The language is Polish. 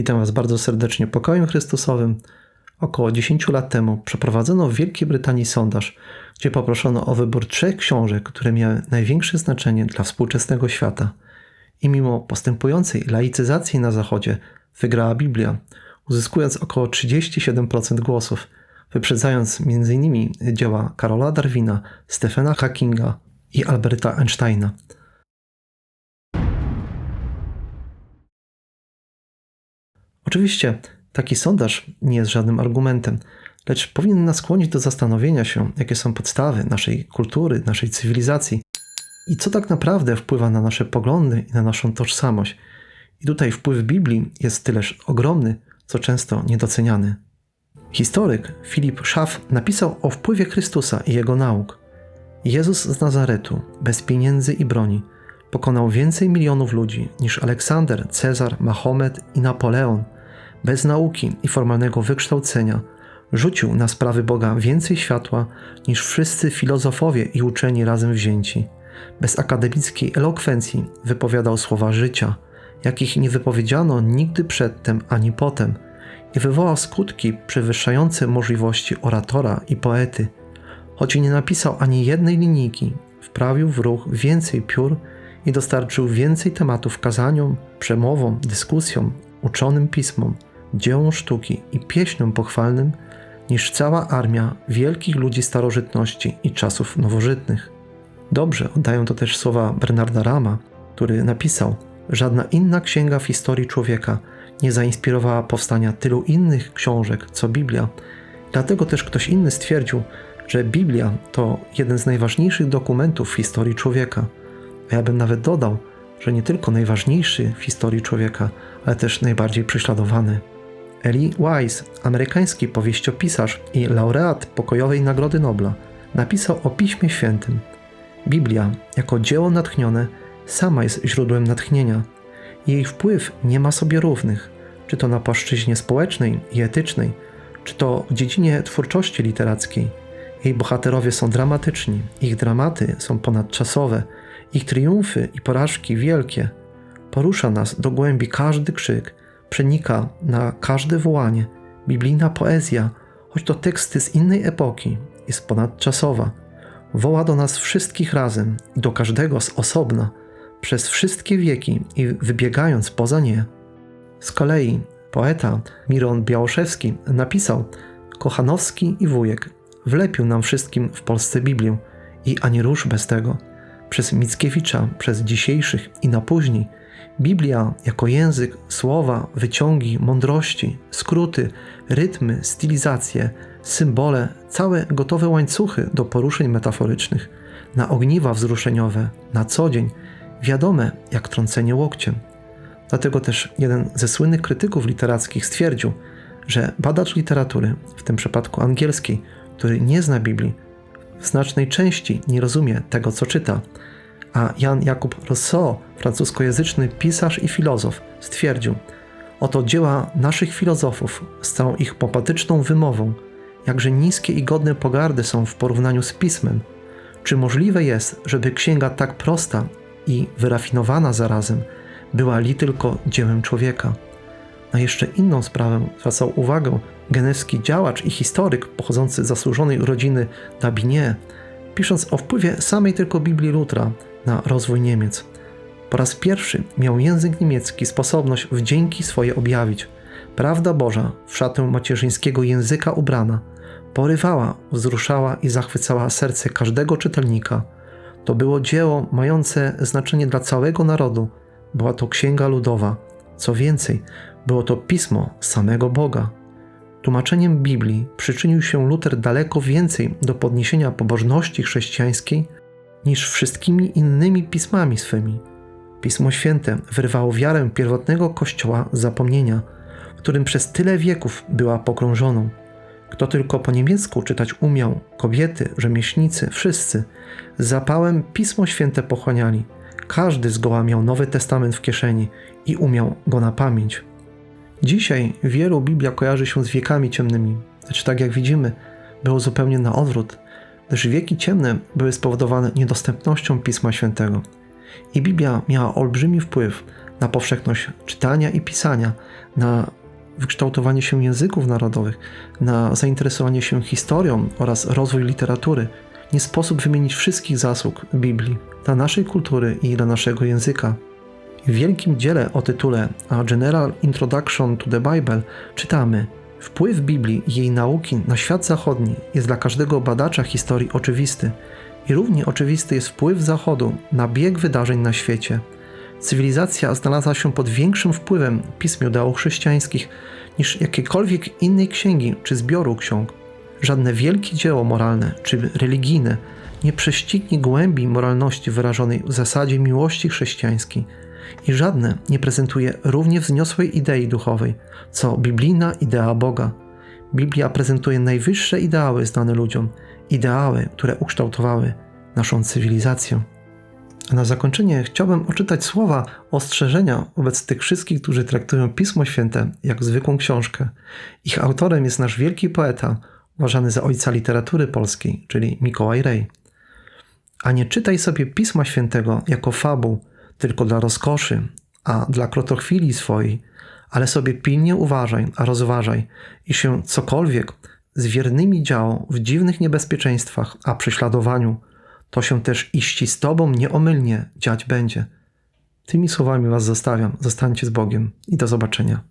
Witam Was bardzo serdecznie pokojem Chrystusowym. Około 10 lat temu przeprowadzono w Wielkiej Brytanii sondaż, gdzie poproszono o wybór trzech książek, które miały największe znaczenie dla współczesnego świata. I mimo postępującej laicyzacji na Zachodzie wygrała Biblia, uzyskując około 37% głosów, wyprzedzając m.in. dzieła Karola Darwina, Stephena Hawkinga i Alberta Einsteina. Oczywiście taki sondaż nie jest żadnym argumentem, lecz powinien nas skłonić do zastanowienia się, jakie są podstawy naszej kultury, naszej cywilizacji i co tak naprawdę wpływa na nasze poglądy i na naszą tożsamość. I tutaj wpływ Biblii jest tyleż ogromny, co często niedoceniany. Historyk Filip Schaff napisał o wpływie Chrystusa i jego nauk. Jezus z Nazaretu, bez pieniędzy i broni, pokonał więcej milionów ludzi niż Aleksander, Cezar, Mahomet i Napoleon. Bez nauki i formalnego wykształcenia rzucił na sprawy Boga więcej światła niż wszyscy filozofowie i uczeni razem wzięci. Bez akademickiej elokwencji wypowiadał słowa życia, jakich nie wypowiedziano nigdy przedtem ani potem, i wywołał skutki przewyższające możliwości oratora i poety. Choć nie napisał ani jednej linijki, wprawił w ruch więcej piór i dostarczył więcej tematów kazaniom, przemowom, dyskusjom, uczonym pismom, dziełom sztuki i pieśniom pochwalnym niż cała armia wielkich ludzi starożytności i czasów nowożytnych. Dobrze oddają to też słowa Bernarda Rama, który napisał: Żadna inna księga w historii człowieka nie zainspirowała powstania tylu innych książek co Biblia. Dlatego też ktoś inny stwierdził, że Biblia to jeden z najważniejszych dokumentów w historii człowieka. A ja bym nawet dodał, że nie tylko najważniejszy w historii człowieka, ale też najbardziej prześladowany. Eli Wise, amerykański powieściopisarz i laureat pokojowej Nagrody Nobla, napisał o Piśmie Świętym. Biblia, jako dzieło natchnione, sama jest źródłem natchnienia. Jej wpływ nie ma sobie równych, czy to na płaszczyźnie społecznej i etycznej, czy to w dziedzinie twórczości literackiej. Jej bohaterowie są dramatyczni, ich dramaty są ponadczasowe, ich triumfy i porażki wielkie. Porusza nas do głębi każdy krzyk, przenika na każde wołanie. Biblijna poezja, choć to teksty z innej epoki, jest ponadczasowa. Woła do nas wszystkich razem i do każdego z osobna, przez wszystkie wieki i wybiegając poza nie. Z kolei poeta Miron Białoszewski napisał: Kochanowski i wujek wlepił nam wszystkim w Polsce Biblię i ani rusz bez tego. Przez Mickiewicza, przez dzisiejszych i na później Biblia jako język, słowa, wyciągi, mądrości, skróty, rytmy, stylizacje, symbole, całe gotowe łańcuchy do poruszeń metaforycznych, na ogniwa wzruszeniowe, na co dzień, wiadome jak trącenie łokciem. Dlatego też jeden ze słynnych krytyków literackich stwierdził, że badacz literatury, w tym przypadku angielskiej, który nie zna Biblii, w znacznej części nie rozumie tego, co czyta. A Jan Jakub Rousseau, francuskojęzyczny pisarz i filozof, stwierdził: Oto dzieła naszych filozofów z całą ich popatyczną wymową, jakże niskie i godne pogardy są w porównaniu z pismem. Czy możliwe jest, żeby księga tak prosta i wyrafinowana zarazem była li tylko dziełem człowieka? Na jeszcze inną sprawę zwracał uwagę genewski działacz i historyk pochodzący z zasłużonej rodziny Dabinie, pisząc o wpływie samej tylko Biblii Lutra na rozwój Niemiec. Po raz pierwszy miał język niemiecki sposobność wdzięki swoje objawić. Prawda Boża, w szatę macierzyńskiego języka ubrana, porywała, wzruszała i zachwycała serce każdego czytelnika. To było dzieło mające znaczenie dla całego narodu. Była to księga ludowa. Co więcej, było to pismo samego Boga. Tłumaczeniem Biblii przyczynił się Luter daleko więcej do podniesienia pobożności chrześcijańskiej niż wszystkimi innymi pismami swymi. Pismo Święte wyrwało wiarę pierwotnego Kościoła z zapomnienia, którym przez tyle wieków była pogrążoną. Kto tylko po niemiecku czytać umiał, kobiety, rzemieślnicy, wszyscy, z zapałem Pismo Święte pochłaniali. Każdy zgoła miał Nowy Testament w kieszeni i umiał go na pamięć. Dzisiaj wielu Biblia kojarzy się z wiekami ciemnymi, lecz tak jak widzimy, było zupełnie na odwrót, gdyż wieki ciemne były spowodowane niedostępnością Pisma Świętego. I Biblia miała olbrzymi wpływ na powszechność czytania i pisania, na wykształtowanie się języków narodowych, na zainteresowanie się historią oraz rozwój literatury. Nie sposób wymienić wszystkich zasług Biblii dla naszej kultury i dla naszego języka. W wielkim dziele o tytule A General Introduction to the Bible czytamy: Wpływ Biblii i jej nauki na świat zachodni jest dla każdego badacza historii oczywisty i równie oczywisty jest wpływ Zachodu na bieg wydarzeń na świecie. Cywilizacja znalazła się pod większym wpływem pism judeo-chrześcijańskich niż jakiekolwiek innej księgi czy zbioru ksiąg. Żadne wielkie dzieło moralne czy religijne nie prześcignie głębi moralności wyrażonej w zasadzie miłości chrześcijańskiej i żadne nie prezentuje równie wzniosłej idei duchowej, co biblijna idea Boga. Biblia prezentuje najwyższe ideały znane ludziom, ideały, które ukształtowały naszą cywilizację. A na zakończenie chciałbym odczytać słowa ostrzeżenia wobec tych wszystkich, którzy traktują Pismo Święte jak zwykłą książkę. Ich autorem jest nasz wielki poeta, uważany za ojca literatury polskiej, czyli Mikołaj Rej. A nie czytaj sobie Pisma Świętego jako fabuł, tylko dla rozkoszy, a dla krotochwili swojej, ale sobie pilnie uważaj, a rozważaj, i się cokolwiek z wiernymi działo w dziwnych niebezpieczeństwach, a prześladowaniu, to się też iści z Tobą nieomylnie dziać będzie. Tymi słowami Was zostawiam. Zostańcie z Bogiem i do zobaczenia.